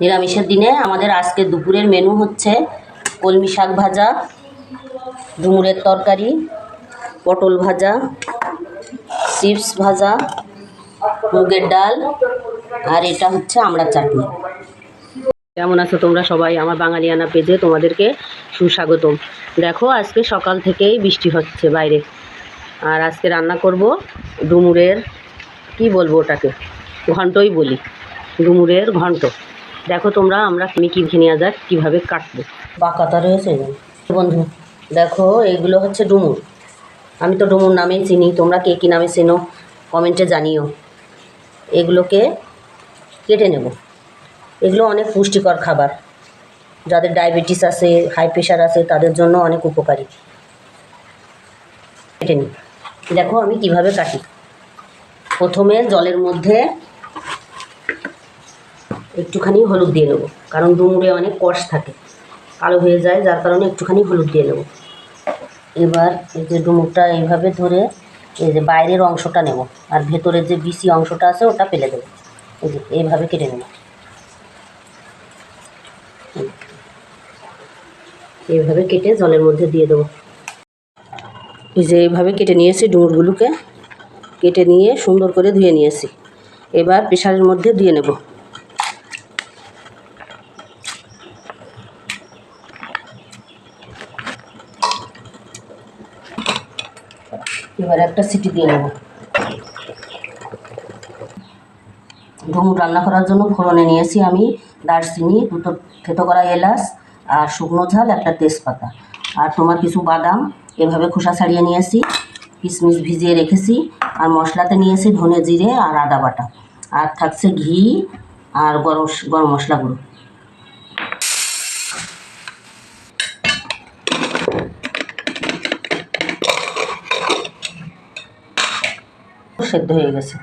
নিরামিষের দিনে আমাদের আজকে দুপুরের মেনু হচ্ছে কলমি শাক ভাজা, ডুমুরের তরকারি, পটল ভাজা, চিপস ভাজা, মুগের ডাল, আর এটা হচ্ছে আমড়ার চাটনি। কেমন আছো তোমরা সবাই? আমার বাঙালিয়ানা পেজে তোমাদেরকে সুস্বাগতম। দেখো, আজকে সকাল থেকেই বৃষ্টি হচ্ছে বাইরে। আর আজকে রান্না করব ডুমুরের, কি বলব ওটাকে? ঘন্টই বলি। ডুমুরের ঘন্ট। দেখো তোমরা, আমরা আমি কি নেওয়া যাক কীভাবে কাটবো। বাঁকাতা রয়েছে বন্ধু, দেখো, এগুলো হচ্ছে ডুমুর। আমি তো ডুমুর নামেই চিনি। তোমরা কে কী নামে চেনো কমেন্টে জানিও। এগুলোকে কেটে নেব। এগুলো অনেক পুষ্টিকর খাবার। যাদের ডায়াবেটিস আছে হাই প্রেশার আছে, তাদের জন্য অনেক উপকারী। কেটে নিই। দেখো আমি কীভাবে কাটি। প্রথমে জলের মধ্যে একটুখানি হলুদ দিয়ে নেব, কারণ ডুমুরে অনেক কষ থাকে। কালো হয়ে যায়, যার কারণে একটুখানি হলুদ দিয়ে নেব। এবার এই যে ডুমুরটা এইভাবে ধরে এই যে বাইরের অংশটা নেব, আর ভেতরের যে বিসি অংশটা আছে ওটা ফেলে দেবো। এই যে এইভাবে কেটে নেব। এইভাবে কেটে জলের মধ্যে দিয়ে দেবো। এই যে এইভাবে কেটে নিয়েছি ডুমুরগুলোকে, কেটে নিয়ে সুন্দর করে ধুয়ে নিয়েছি। এবার প্রেশারের মধ্যে দিয়ে নেব। এবার একটা সিটি দিয়ে নেব। ডুমুর রান্না করার জন্য ফোড়নে নিয়েছি আমি দারচিনি, দুটো থেতো করা এলাচ আর শুকনো ঝাল, একটা তেজপাতা। আর তোমার কিছু বাদাম, এভাবে খোসা ছাড়িয়ে নিয়েছি, কিশমিশ ভিজিয়ে রেখেছি, আর মশলাতে নিয়েছি ধনে জিরে আর আদা বাটা। আর থাকছে ঘি আর গরম গরম মশলা গুঁড়ো। সেদ্ধ হয়ে গেছে।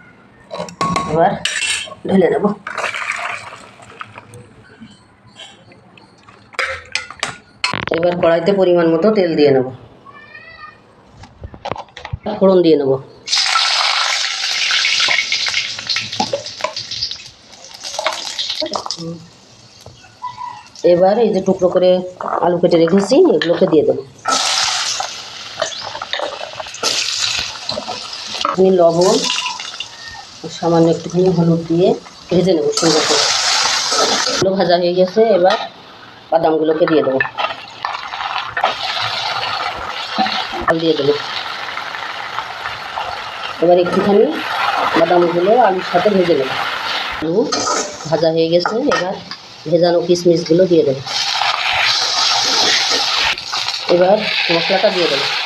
এবার ঢেলে দেব এবার কড়াইতে পরিমাণ মতো তেল দিয়ে নেব। ফোড়ন দিয়ে নেব। এবার এই যে টুকরো করে আলু কেটে রেখেছি, এগুলোকে দিয়ে দেবো। একটুখানি লবণ সামান্য একটুখানি হলুদ দিয়ে ভেজে নেব সুন্দর করে। এগুলো ভাজা হয়ে গেছে, এবার বাদামগুলোকে দিয়ে দেবো। জল দিয়ে দেবো। এবার একটুখানি বাদামগুলো আলুর সাথে ভেজে নেব। আলু ভাজা হয়ে গেছে, এবার ভেজানো কিশমিশগুলো দিয়ে দেবো। এবার মশলাটা দিয়ে দেবো এবার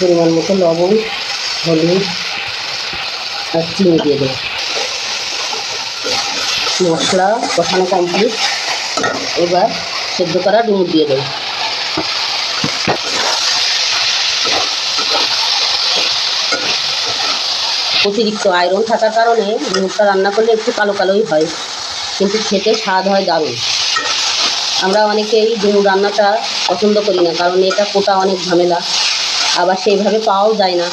পরিমাণ মতো লবণ, হলুদ আর চিনি দিয়ে দেবো। মশলা কষানো কমপ্লিট এবার সেদ্ধ করা ডুমুর দিয়ে দেবো। অতিরিক্ত আয়রন থাকার কারণে ডুমুরটা রান্না করলে একটু কালো কালোই হয়, কিন্তু খেতে স্বাদ হয় দারুণ। আমরা অনেকেই ডুমুর রান্নাটা পছন্দ করি না, কারণ এটা কোটা অনেক ঝামেলা। আবার সেইভাবে পাওয়াও যায় না।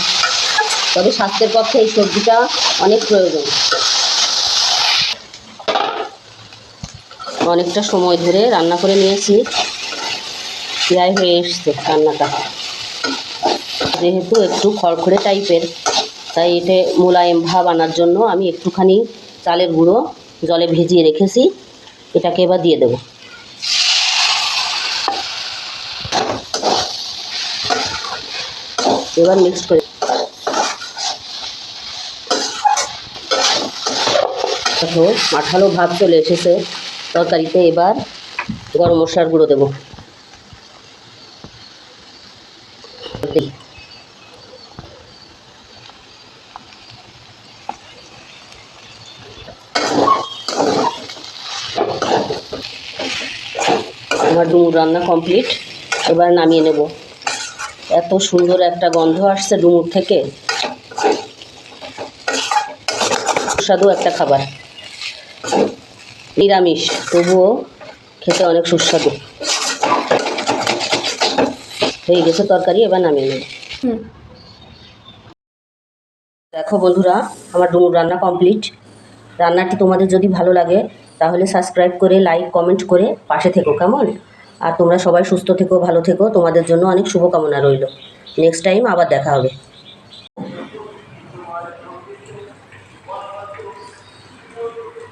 তবে স্বাস্থ্যের পক্ষে এই সবজিটা অনেক প্রয়োজন। অনেকটা সময় ধরে রান্না করে নিয়েছি। প্রায় হয়ে এসছে রান্নাটা। যেহেতু একটু খড়খড়ে টাইপের, তাই এতে মোলায়েম ভাব আনার জন্য আমি একটুখানি চালের গুঁড়ো জলে ভিজিয়ে রেখেছি। এটাকে এবার দিয়ে দেবো। এবার মিক্স করে দেখো মাঠালো ভাব চলে এসেছে। তরকারিতে এবার গরম মশলার গুঁড়ো দেবো। আমার ডুমুর রান্না কমপ্লিট এবার নামিয়ে নেব। এত সুন্দর একটা গন্ধ আসছে ডুমুর থেকে। সুস্বাদু একটা খাবার। নিরামিষ তবুও খেতে অনেক সুস্বাদু। হয়ে গেছে তরকারি এবার নামিয়ে নেব। দেখো বন্ধুরা আমার ডুমুর রান্না কমপ্লিট। রান্নাটি তোমাদের যদি ভালো লাগে তাহলে সাবস্ক্রাইব করে লাইক কমেন্ট করে পাশে থেকো কেমন? আর তোমরা সবাই সুস্থ থেকো, ভালো থেকো। তোমাদের জন্য অনেক শুভকামনা রইল। নেক্সট টাইম আবার দেখা হবে।